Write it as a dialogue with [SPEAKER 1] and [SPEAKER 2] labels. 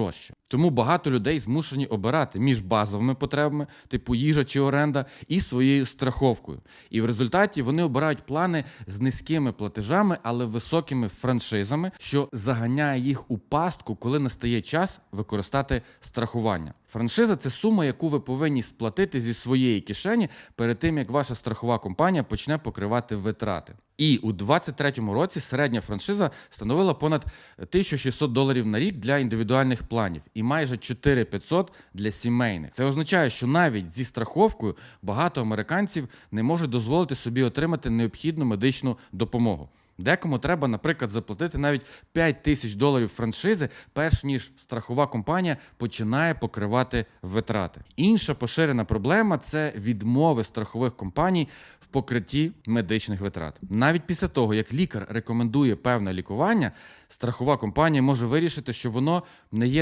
[SPEAKER 1] дорожче. Тому багато людей змушені обирати між базовими потребами, типу їжа чи оренда, і своєю страховкою. І в результаті вони обирають плани з низькими платежами, але високими франшизами, що заганяє їх у пастку, коли настає час використати страхування. Франшиза це сума, яку ви повинні сплатити зі своєї кишені перед тим, як ваша страхова компанія почне покривати витрати. І у 2023 році середня франшиза становила понад 1600 доларів на рік для індивідуальних планів і майже 4500 для сімейних. Це означає, що навіть зі страховкою багато американців не можуть дозволити собі отримати необхідну медичну допомогу. Декому треба, наприклад, заплатити навіть 5 тисяч доларів франшизи, перш ніж страхова компанія починає покривати витрати. Інша поширена проблема це відмови страхових компаній в покритті медичних витрат. Навіть після того, як лікар рекомендує певне лікування, страхова компанія може вирішити, що воно не є